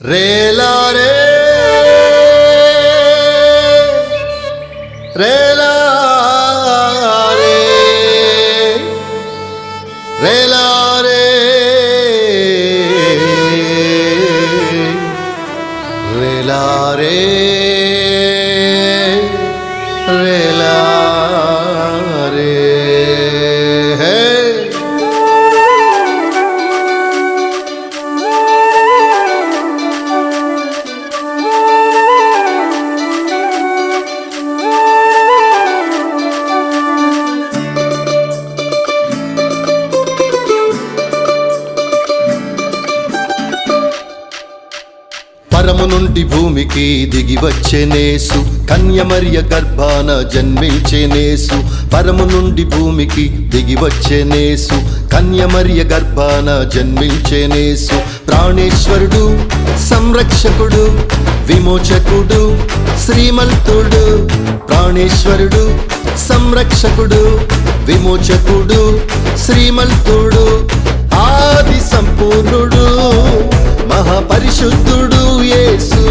Rela re Rela re Rela re Rela re, re, la, re. భూమికి దిగి వచ్చేనేసు కన్యమర్య గర్భాన జన్మించేనేసు పరము నుండి భూమికి దిగి వచ్చేనేసు కన్యమర్య గర్భాన జన్మించేనేసు ప్రాణేశ్వరుడు సంరక్షకుడు విమోచకుడు శ్రీమంతుడు ప్రాణేశ్వరుడు సంరక్షకుడు విమోచకుడు శ్రీమంతుడు ఆది సంపూర్ణుడు మహాపరిశుద్ధుడు యేసు.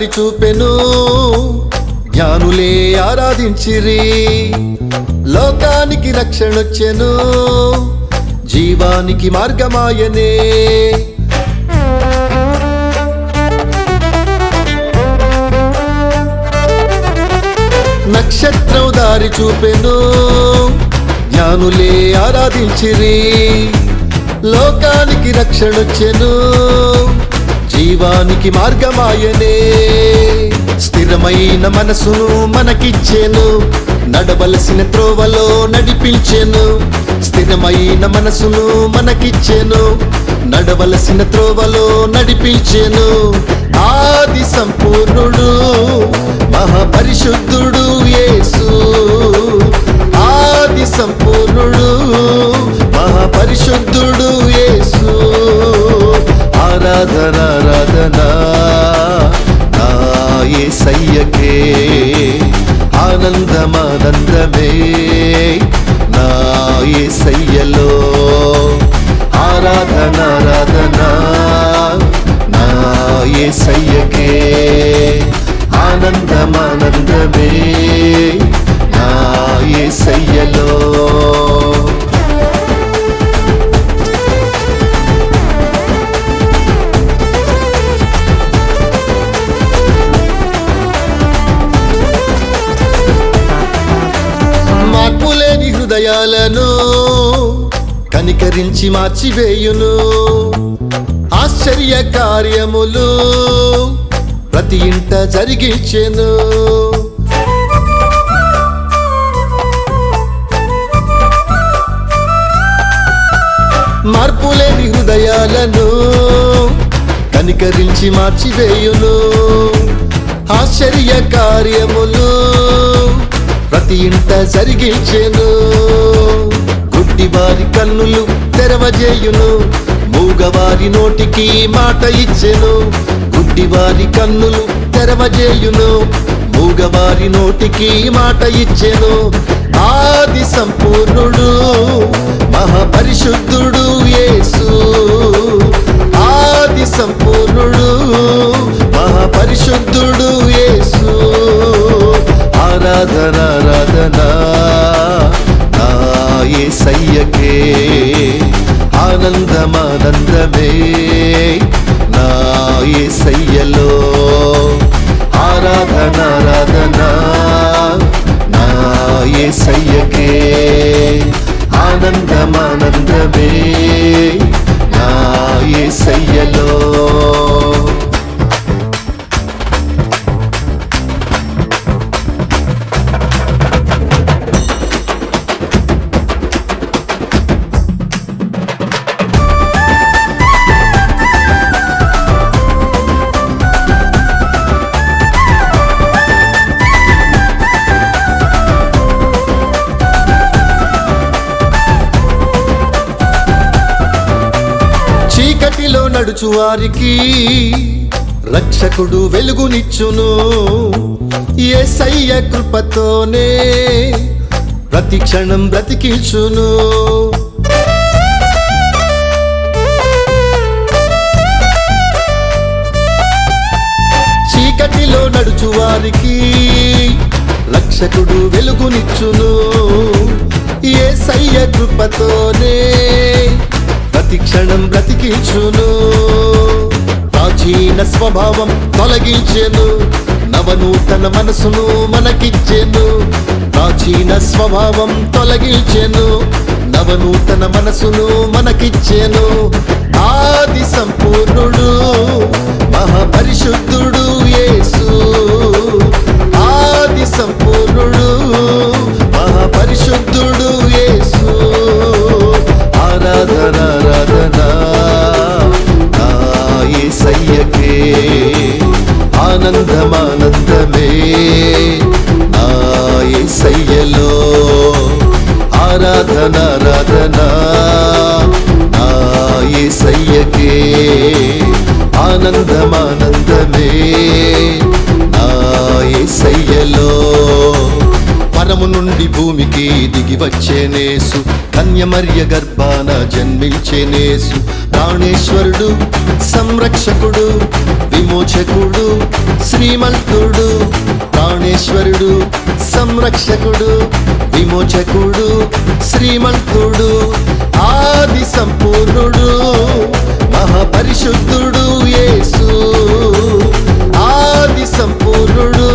దారి చూపెను. జ్ఞానులే ఆరాధించిరి. లోకానికి రక్షణొచ్చెను. జీవానికి మార్గమాయనే. నక్షత్రం దారి చూపెను. జ్ఞానులే ఆరాధించిరి. లోకానికి రక్షణొచ్చెను. జీవానికి మార్గమాయనే. స్థిరమైన మనసును మనకిచ్చేను. నడవలసిన త్రోవలో నడిపించెను. స్థిరమైన మనసును మనకిచ్చెను. నడవలసిన త్రోవలో నడిపించెను. ఆది సంపూర్ణుడు మహాపరిశుద్ధుడు యేసు. ఆది సంపూర్ణుడు మహాపరిశుద్ధుడు యేసు ఆరాధన ఆరాధన నా యేసయ్యకే ఆనందమానందమే నా యేసయ్యలో ఆరాధన ఆరాధన నా యేసయ్యకే ఆనందమానందమే నా యేసయ్యలో మార్పులేని హృదయాలను కనికరించి మార్చివేయును. ఆశ్చర్య కార్యములు ప్రతి ఇంట జరిగించెను. మార్పులేని హృదయాలను కనికరించి మార్చివేయును. ఆశ్చర్య కార్యములు ప్రతి ఇంట జరిగించెను గుడ్డివారి కన్నులు తెరవజేయును. మూగవారి నోటికి మాట ఇచ్చెను. గుడ్డివారి కన్నులు తెరవజేయును. మూగవారి నోటికి మాట ఇచ్చెను. ఆది సంపూర్ణుడు మహాపరిశుద్ధుడు యేసు. ஆனந்தமானந்தமே. తడుచు వారికి రక్షకుడు వెలుగునిచ్చును. ఏసయ్య కృపతోనే ప్రతి క్షణం బ్రతికించును చీకటిలో నడుచు వారికి రక్షకుడు వెలుగునిచ్చును. సయ్య కృపతోనే ప్రతి క్షణం బ్రతికించును. ప్రాచీన స్వభావం తొలగించెను. నవనూతన మనసును మనకిచ్చెను. ప్రాచీన స్వభావం తొలగించెను. నవనూతన మనసును మనకిచ్చెను. ఆది సంపూర్ణుడు మహాపరిశుద్ధుడు ఏ ఆనందమే నా యేసయ్యలో ఆరాధన ఆరాధన. నా యేసయ్యకే ఆనందం ఆనందమే. నా యేసయ్యలో నుండి భూమికి దిగి వచ్చేనేసు కన్యమర్య గర్భాన జన్మించేనేసు ప్రాణేశ్వరుడు సంరక్షకుడు విమోచకుడు శ్రీమంతుడు. ప్రాణేశ్వరుడు సంరక్షకుడు విమోచకుడు శ్రీమంతుడు. ఆది సంపూర్ణుడు మహాపరిశుద్ధుడు యేసు. ఆది సంపూర్ణుడు.